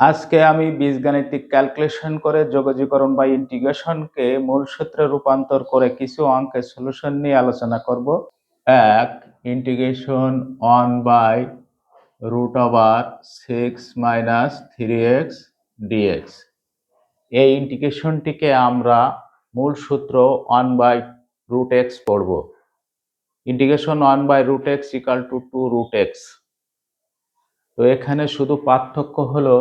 আজকে আমি বীজগাণিতিক ক্যালকুলেশন করে যোগাযোগকরণ বা ইন্টিগ্রেশনকে মূল সূত্রে রূপান্তর করে কিছু অঙ্কের সলিউশন নিয়ে আলোচনা করব। এক integration one by root over six minus three X D X এই ইন্টিগ্রেশনটিকে আমরা মূল সূত্র ওয়ান বাই রুট এক্স পড়ব। Integration one by root X equal to two root X তো এখানে শুধু পার্থক্য হলো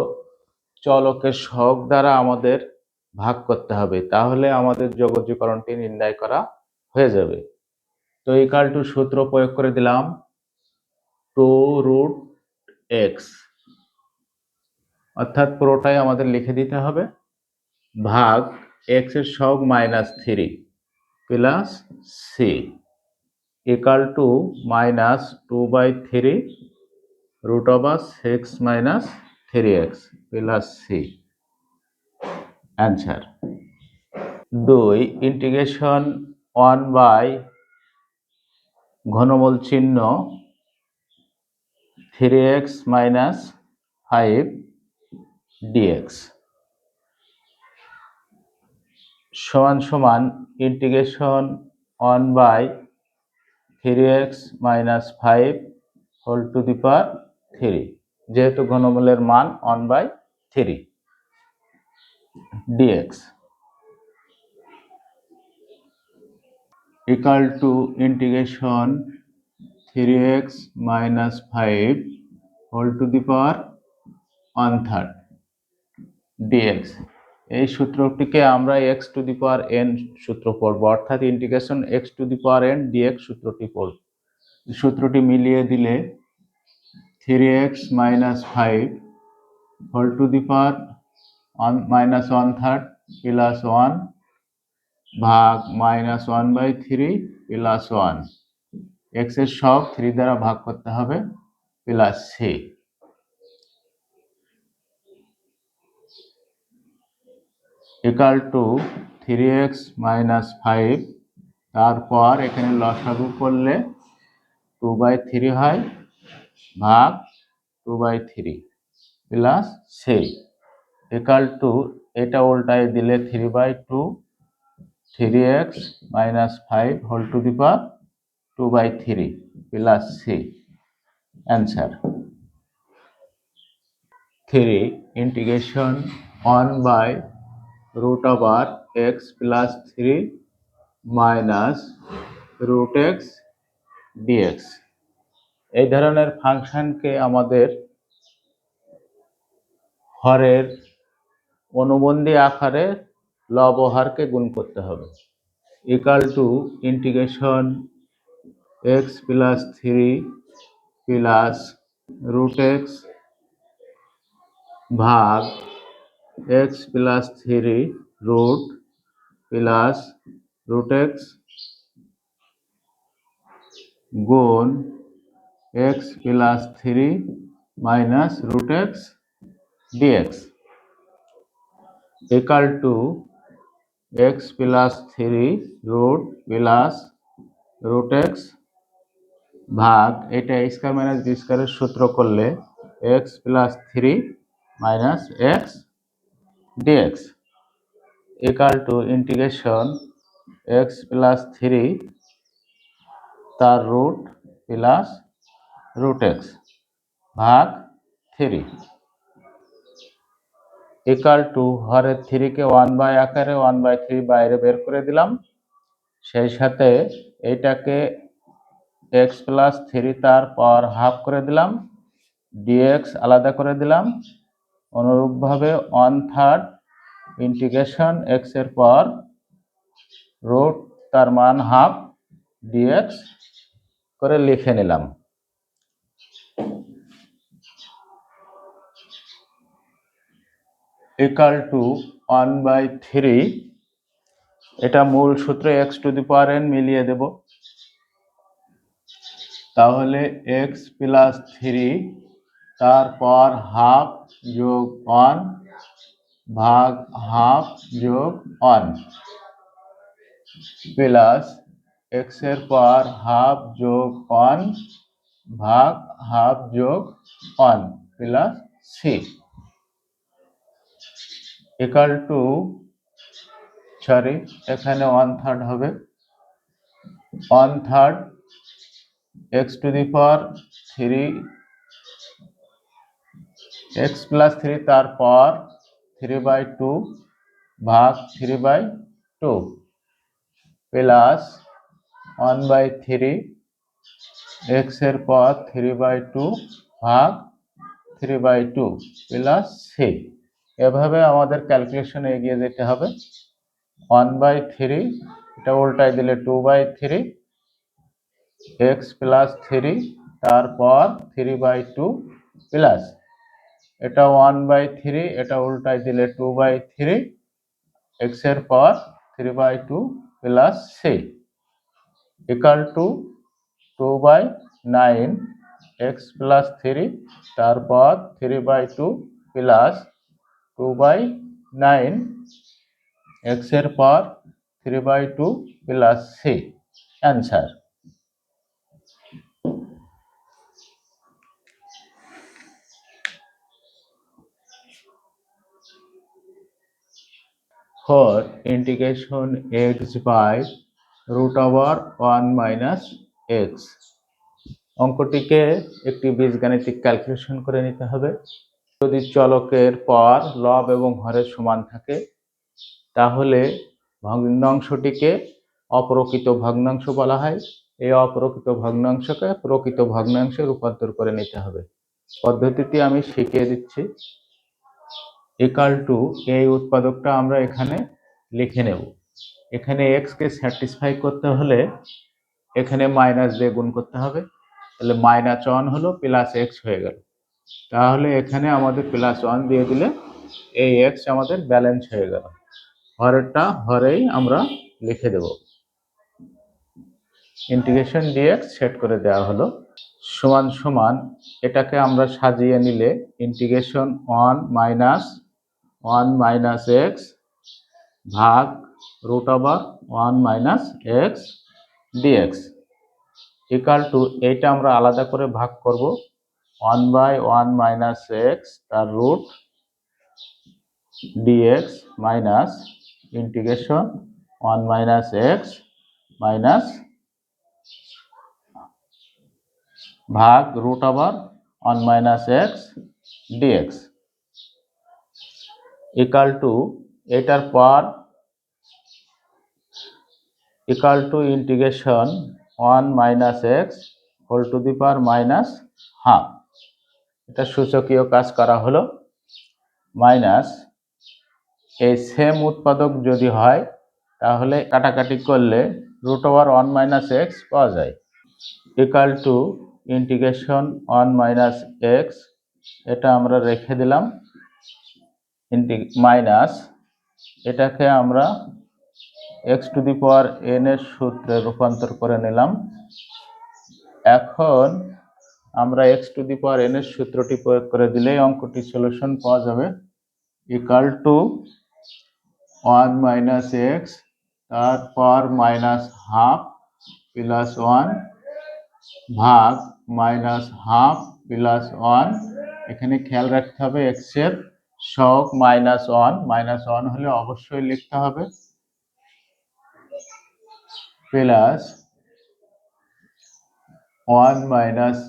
চলকের সহগ দ্বারা আমাদের ভাগ করতে হবে। তাহলে আমাদের যোগজীকরণটি নির্ণয় করা হয়ে যাবে। তো ইকাল টু সূত্র প্রয়োগ করে দিলাম। Two root X. অর্থাৎ পুরোটাই আমাদের লিখে দিতে হবে। ভাগ এক্সের সহগ minus three plus C equal to minus two by three root over 6 minus 3x plus c answer দুই, ইন্টিগ্রেশন ওয়ান বাই ঘনমূল চিহ্ন three X minus five D X. সমান সমান integration one by three X minus five whole to the power three. যেহেতু ঘনমূলের মান one by three D X equal to integration 3x minus 5 whole to the power 1 third dx এই সূত্রটিকে আমরা x to the power n সূত্র পড়ব, অর্থাৎ integration x to the power n dx সূত্রটি পড়ব। সূত্রটি মিলিয়ে দিলে three X minus five whole to the power one minus one third plus one ভাগ minus one by three plus one এক্সের সব থ্রি দ্বারা ভাগ করতে হবে plus C equal to three X minus five তারপর এখানে লসাগু করলে টু বাই থ্রি হয়। ভাগ two by three plus C equal to এটা উল্টায় দিলে three by two three X minus five whole to the power two by three plus C answer three integration one by root over X plus three minus root X D X এই ধরনের ফাংশনকে আমাদের হরের অনুবন্ধী আকারে লব হারকে গুণ করতে হবে। Equal to integration X plus three plus root X ভাগ X plus three root plus root X গুণ X plus three minus root X D X equal to x plus 3 root plus root x ভাগ এটা square minus B স্কয়ারের সূত্র করলে x plus three minus X D X equal to integration X plus three তার root plus root x ভাগ three equal to হরের থ্রিকে one by আকারে one by three বাইরে বের করে দিলাম। সেই সাথে এইটাকে এক্স প্লাস থ্রি তার পর হাফ করে দিলাম। ডিএক্স আলাদা করে দিলাম। অনুরূপভাবে ওয়ান থার্ড ইন্টিগ্রেশন এক্সের পর রুট তার মান হাফ ডিএক্স করে লিখে নিলাম। Equal to one by three এটা মূল সূত্রে X to the power N মিলিয়ে দেব। তাহলে এক্স প্লাস থ্রি তারপর হাফ যোগ ওয়ান ভাগ হাফ যোগ ওয়ান প্লাস এক্সের পর হাফ যোগ ওয়ান ভাগ হাফ যোগ one plus C equal to sorry এখানে ওয়ান থার্ড হবে। One third X to the power three X plus three তারপর থ্রি বাই টু ভাগ three by two plus one by three এক্সের পর three by two ভাগ three by two plus C এভাবে আমাদের ক্যালকুলেশনে এগিয়ে যেতে হবে। ওয়ান বাই থ্রি এটা উল্টায় দিলে two by three X plus three তারপর থ্রি বাই টু প্লাস এটা ওয়ান বাই থ্রি এটা উল্টায় দিলে টু বাই থ্রি এক্সের পর three by two plus C equal to two by nine X plus three তারপর three by two plus two by nine এক্সের পর three by two plus C answer for integration x by root over 1 minus x অঙ্কটিকে একটি বীজগাণিতিক calculation করে নিতে হবে। যদি চলকের পর লব এবং হরের সমান থাকে, তাহলে ভগ্নাংশটিকে অপ্রকৃত ভগ্নাংশ বলা হয়। এই অপ্রকৃত ভগ্নাংশকে প্রকৃত ভগ্নাংশে রূপান্তর করে নিতে হবে। পদ্ধতিটি আমি শিখিয়ে দিচ্ছি। ইকাল টু এই উৎপাদকটা আমরা এখানে লিখে নেব। এখানে এক্স কে স্যাটিসফাই করতে হলে এখানে মাইনাস দিয়ে গুণ করতে হবে। তাহলে মাইনাস ওয়ান হলো প্লাস এক্স হয়ে গেল। তাহলে এখানে আমাদের প্লাস ওয়ান দিয়ে দিলে এই এক্স আমাদের ব্যালেন্স হয়ে গেল। হরেরটা হরেই আমরা লিখে দেব। ইন্টিগ্রেশন ডিএক্স সেট করে দেওয়া হলো। সমান সমান এটাকে আমরা সাজিয়ে নিলে integration one minus one minus x ভাগ root over one minus x dx equal to এইটা আমরা আলাদা করে ভাগ করব one by one minus x তার root dx minus integration one minus x minus ভাগ root over one minus x dx equal to এটার পর equal to integration one minus x whole to the power minus half এটা সূচকীয় কাজ করা হলো। Minus এই সেম উৎপাদক যদি হয়, তাহলে কাটাকাটি করলে root over one minus x পাওয়া যায়। Equal to integration one minus x এটা আমরা রেখে দিলাম। মাইনাস এটাকে আমরা x to the power n এর সূত্রে রূপান্তর করে নিলাম। এখন আমরা x to the power n এর সূত্রটি প্রয়োগ করে দিলেই অঙ্কটি সলিউশন পাওয়া যাবে। Equal to one minus x তারপর মাইনাস হাফ প্লাস ওয়ান ভাগ মাইনাস হাফ প্লাস ওয়ান এখানে খেয়াল রাখতে হবে এক্সের সহগ মাইনাস ওয়ান মাইনাস ওয়ান হলে অবশ্যই লিখতে হবে। প্লাস ওয়ান মাইনাস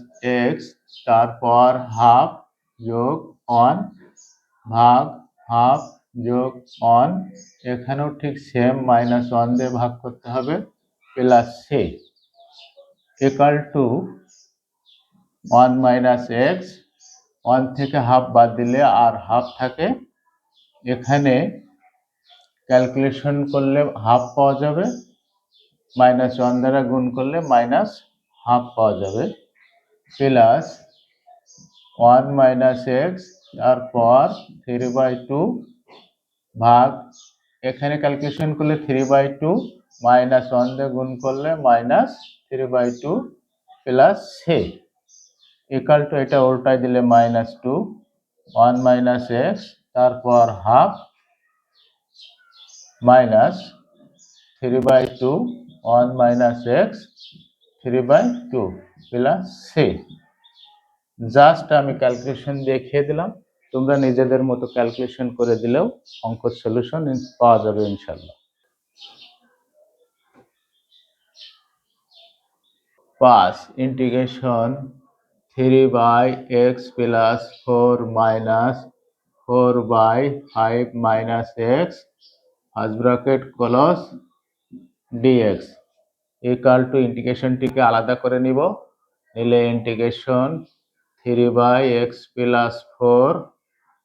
এক্স তারপর হাফ যোগ ওয়ান, ভাগ হাফ যোগ ওয়ান, এখানেও ঠিক সেম মাইনাস ওয়ান দিয়ে ভাগ করতে হবে, plus C equal to one minus x one থেকে হাফ বাদ দিলে আর হাফ থাকে। এখানে ক্যালকুলেশন করলে হাফ পাওয়া যাবে। মাইনাস ওয়ান দ্বারা গুণ করলে মাইনাস হাফ পাওয়া যাবে। প্লাস ওয়ান মাইনাস এক্স তারপর থ্রি বাই টু ভাগ, এখানে ক্যালকুলেশন করলে three by two minus one দিয়ে গুণ করলে minus three by two plus C equal to এটা উল্টাই দিলে minus two one minus x তারপর half minus three by two one minus x three by two plus C just আমি calculation দেখিয়ে দিলাম। তোমরা নিজেদের মতো ক্যালকুলেশন করে দিলেও অঙ্ক সলিউশন পাওয়া যাবে ইনশাল্লাহ pass integration three by x plus four minus four by five minus x first close dx equal to ইন্টিগ্রেশনটিকে আলাদা করে নিব। নিলে integration three by x plus four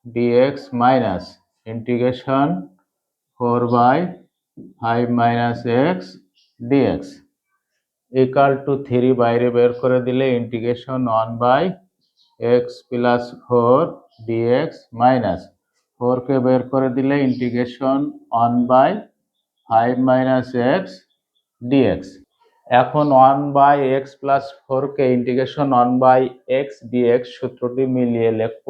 dx minus integration four by five minus x dx equal to three বাইরে বের করে দিলে integration one by x plus four dx minus ফোরকে বের করে দিলে integration one by five minus x dx. এখন one by x plus ফোরকে integration one by x dx সূত্রটি মিলিয়ে লিখব।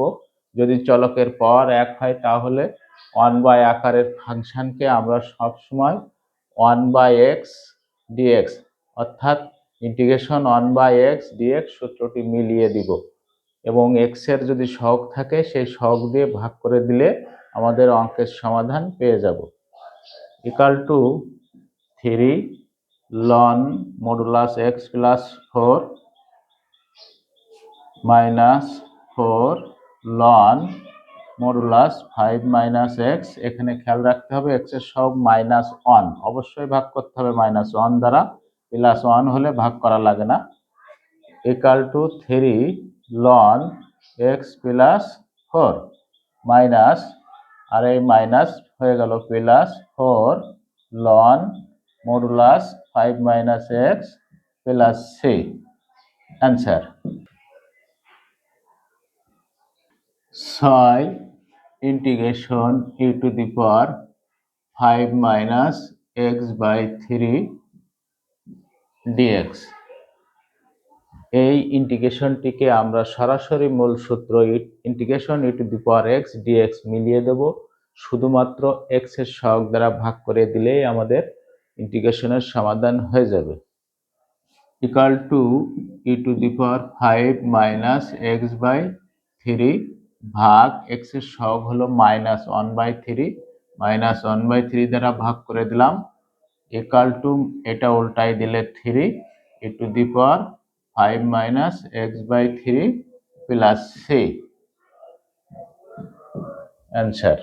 যদি চলকের পর এক হয় তাহলে ওয়ান বাই আকারের ফাংশনকে আমরা সবসময় ওয়ান বাই এক্স ডিএক্স, অর্থাৎ integration one by x dx সূত্রটি মিলিয়ে দিব। এবং এক্সের যদি সহগ থাকে, সেই সহগ দিয়ে ভাগ করে দিলে আমাদের অঙ্কের সমাধান পেয়ে যাব। Equal to three ln modulus x plus four minus four ln modulus five minus x এখানে খেয়াল রাখতে হবে এক্সের সব মাইনাস ওয়ান অবশ্যই ভাগ করতে হবে মাইনাস ওয়ান দ্বারা। প্লাস ওয়ান হলে ভাগ করা লাগে না। Equal to three ln x plus four minus আর এই মাইনাস হয়ে গেল plus four ln modulus five minus x plus C. Answer. ছয় integration e to the power five minus x by three dx এই ইন্টিগ্রেশনটিকে আমরা সরাসরি মূল সূত্র integration e to the power x dx মিলিয়ে দেব। শুধুমাত্র এক্সের সহগ দ্বারা ভাগ করে দিলেই আমাদের ইন্টিগ্রেশনের সমাধান হয়ে যাবে। Equal to e to the power five minus x by three ভাগ এক্সের সহগ হলো minus one by three minus one by three দ্বারা ভাগ করে দিলাম। ইকাল টু এটা উল্টাই দিলে three e to the power five minus x by three plus C answer